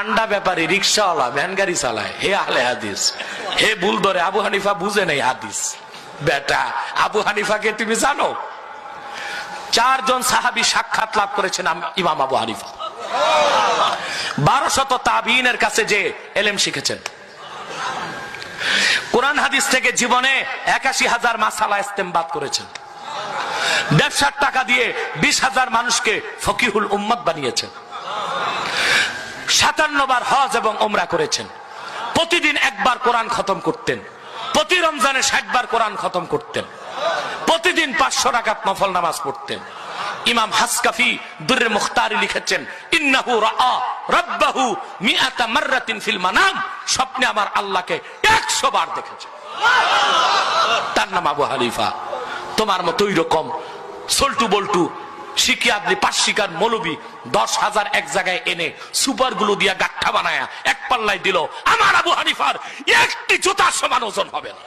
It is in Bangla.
আন্ডা ব্যাপারী, রিক্সাওয়ালা ভ্যান গাড়ি চালায়। হে আহলে হাদিস, হে ভুল ধরে, আবু হানিফা বুঝে নেই হাদিস। বেটা, আবু হানিফাকে তুমি জানো? চারজন সাহাবী সাক্ষাৎ লাভ করেছেন ইমাম আবু হানিফা। বারো শত তাবিনের কাছে যে এলেম শিখেছেন। কোরআন হাদিস থেকে জীবনে একাশি হাজার মাসালা ইস্তেমবাদ করেছেন। ব্যবসার টাকা দিয়ে বিশ হাজার মানুষকে ফকিহুল উম্মত বানিয়েছেন। সাতান্ন বার হজ এবং ওমরা করেছেন। প্রতিদিন একবার কোরআন খতম করতেন। প্রতি রমজানে ষাট বার কোরআন খতম করতেন। প্রতিদিন পাঁচশো রাকাত নফল নামাজ পড়তেন। ইমাম হাসকাফি দুর্রে মুখতারি লিখেছেন, ইন্নাহু রাব্বাহু মিআতা মাররাতিন ফিল মানাম। স্বপ্নে আমার আল্লাহকে 100 বার দেখেছে। তার নাম আবু হানিফা। তোমার মতো ওই রকম, সল্টু বল্টু শিকিয়াদলি আপনি শিকার মৌলবি, দশ হাজার এক জায়গায় এনে সুপারগুলো দিয়া গাঠা বানায়া এক পাল্লায় দিল, আমার আবু হানিফার একটি জুতার সমান ওজন হবে না।